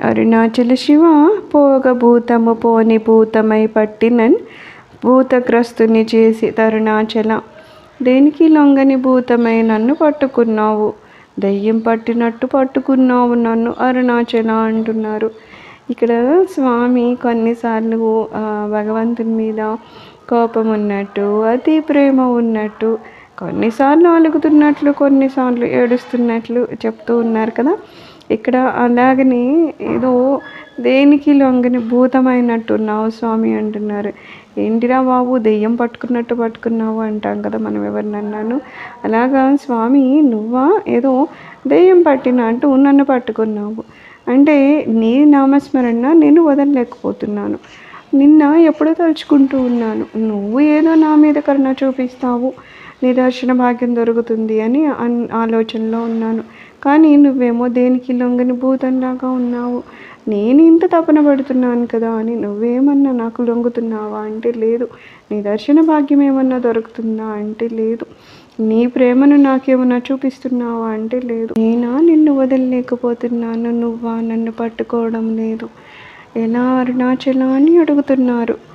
అరుణాచల శివ పోగభూతము పోని భూతమై పట్టినన్ భూతగ్రస్తుని చేసి తరుణాచల. దేనికి లొంగని భూతమై నన్ను పట్టుకున్నావు? దయ్యం పట్టినట్టు పట్టుకున్నావు నన్ను అరుణాచల అంటున్నారు. ఇక్కడ స్వామి కొన్నిసార్లు భగవంతుని మీద కోపం ఉన్నట్టు అతి ప్రేమ ఉన్నట్టు కొన్నిసార్లు అలుగుతున్నట్లు కొన్నిసార్లు ఏడుస్తున్నట్లు చెప్తూ ఉన్నారు కదా. ఇక్కడ అలాగని ఏదో దేనికి లొంగని భూతమైనట్టున్నావు స్వామి అంటున్నారు. ఏంటిరా బాబు దెయ్యం పట్టుకున్నట్టు పట్టుకున్నావు అంటాం కదా మనం ఎవరినన్నాను. అలాగా స్వామి నువ్వా? ఏదో దెయ్యం పట్టినట్టు నన్ను పట్టుకున్నావు. అంటే నీ నామస్మరణ నేను వదలలేకపోతున్నాను. నిన్న ఎప్పుడో తలుచుకుంటూ ఉన్నాను. నువ్వు ఏదో నా మీద కరుణ చూపిస్తావు. నిదర్శన భాగ్యం దొరుకుతుంది అని అన్ ఆలోచనలో ఉన్నాను. కానీ నువ్వేమో దేనికి లొంగని భూతంలాగా ఉన్నావు? నేను ఇంత తపన పడుతున్నాను కదా అని నువ్వేమన్నా నాకు లొంగుతున్నావా అంటే లేదు. నీ దర్శన భాగ్యం ఏమన్నా దొరుకుతుందా అంటే లేదు. నీ ప్రేమను నాకేమన్నా చూపిస్తున్నావా అంటే లేదు. నేనా నిన్ను వదలలేకపోతున్నాను. నువ్వా నన్ను పట్టుకోవడం లేదు. ఎలా అరుణాచలం అని అడుగుతున్నారు.